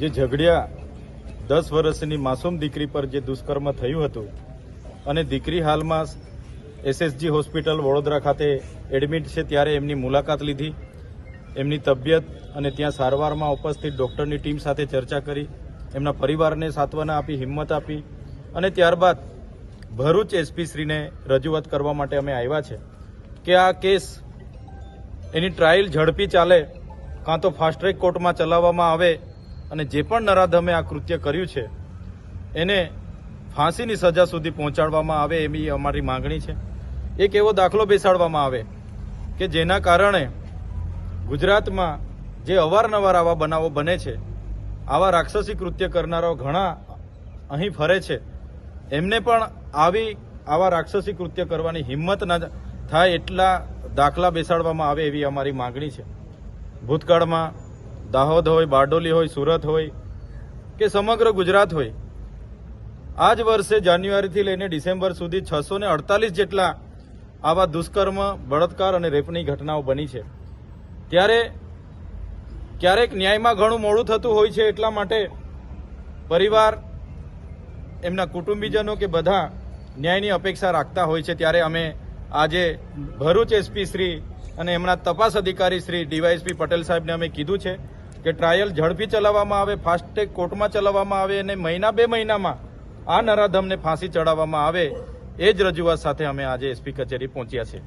જે ઝઘડિયા દસ વર્ષની માસૂમ દીકરી પર જે દુષ્કર્મ થયું હતું અને દીકરી હાલમાં એસએસજી હોસ્પિટલ વડોદરા ખાતે એડમિટ છે, ત્યારે એમની મુલાકાત લીધી. એમની તબિયત અને ત્યાં સારવારમાં ઉપસ્થિત ડૉક્ટરની ટીમ સાથે ચર્ચા કરી. એમના પરિવારને સાંત્વના આપી, હિંમત આપી અને ત્યારબાદ ભરૂચ એસપીશ્રીને રજૂઆત કરવા માટે અમે આવ્યા છે કે આ કેસ એની ટ્રાયલ ઝડપી ચાલે, કાં તો ફાસ્ટ ટ્રેક કોર્ટમાં ચલાવવામાં આવે અને જે પણ નરાધમે આ કૃત્ય કર્યું છે, એને ફાંસીની સજા સુધી પહોંચાડવામાં આવે એવી અમારી માંગણી છે. એક એવો દાખલો બેસાડવામાં આવે કે જેના કારણે ગુજરાતમાં જે અવારનવાર આવા બનાવો બને છે, આવા રાક્ષસી કૃત્ય કરનારાઓ ઘણા અહીં ફરે છે. એમને પણ આવી આવા રાક્ષસી કૃત્ય કરવાની હિંમત ન થાય એટલા દાખલા બેસાડવામાં આવે એવી અમારી માગણી છે. ભૂતકાળમાં દાહોદ હોય, બારડોલી હોય, સુરત હોય કે સમગ્ર ગુજરાત હોય. આ જ વર્ષે જાન્યુઆરીથી લઈને ડિસેમ્બર સુધી છસો અડતાલીસ જેટલા આવા દુષ્કર્મ, બળાત્કાર અને રેપની ઘટનાઓ બની છે. ત્યારે ક્યારેક ન્યાયમાં ઘણું મોડું થતું હોય છે એટલા માટે પરિવાર, એમના કુટુંબીજનો કે બધા ન્યાયની અપેક્ષા રાખતા હોય છે. ત્યારે અમે આજે ભરૂચ એસપી શ્રી અને એમના તપાસ અધિકારી શ્રી ડીવાયએસપી પટેલ સાહેબને અમે કીધું છે કે ટ્રાયલ ઝડપી ચલાવવામાં આવે ફાસ્ટેગ કોર્ટમાં ચલાવવામાં આવે અને મહિના બે મહિનામાં આ નરાધમને ફાંસી ચડાવવામાં આવે, એ જ રજૂઆત સાથે અમે આજે એસપી કચેરી પહોંચ્યા છે